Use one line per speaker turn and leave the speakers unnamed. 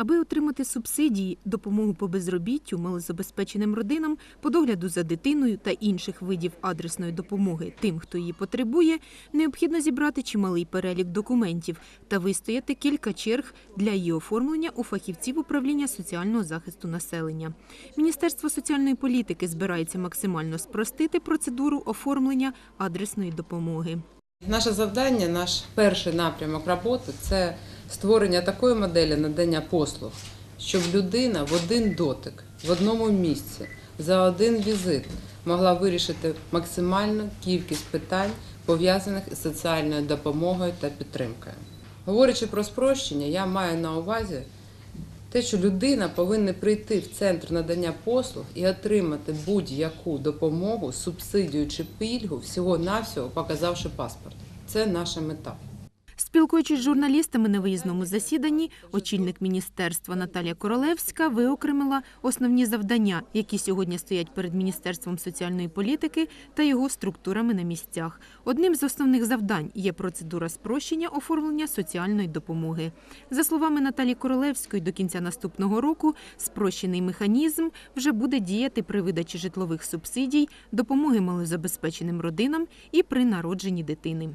Аби отримати субсидії, допомогу по безробіттю малозабезпеченим родинам, по догляду за дитиною та інших видів адресної допомоги тим, хто її потребує, необхідно зібрати чималий перелік документів та вистояти кілька черг для її оформлення у фахівців управління соціального захисту населення. Міністерство соціальної політики збирається максимально спростити процедуру оформлення адресної допомоги.
Наше завдання, наш перший напрямок роботи це створення такої моделі надання послуг, щоб людина в один дотик, в одному місці, за один візит могла вирішити максимальну кількість питань, пов'язаних із соціальною допомогою та підтримкою. Говорячи про спрощення, я маю на увазі те, що людина повинна прийти в центр надання послуг і отримати будь-яку допомогу, субсидію чи пільгу всього-навсього показавши паспорт. Це наша мета.
Спілкуючись з журналістами на виїзному засіданні, очільник міністерства Наталія Королевська виокремила основні завдання, які сьогодні стоять перед міністерством соціальної політики та його структурами на місцях. Одним з основних завдань є процедура спрощення оформлення соціальної допомоги. За словами Наталії Королевської, до кінця наступного року спрощений механізм вже буде діяти при видачі житлових субсидій, допомоги малозабезпеченим родинам і при народженні дитини.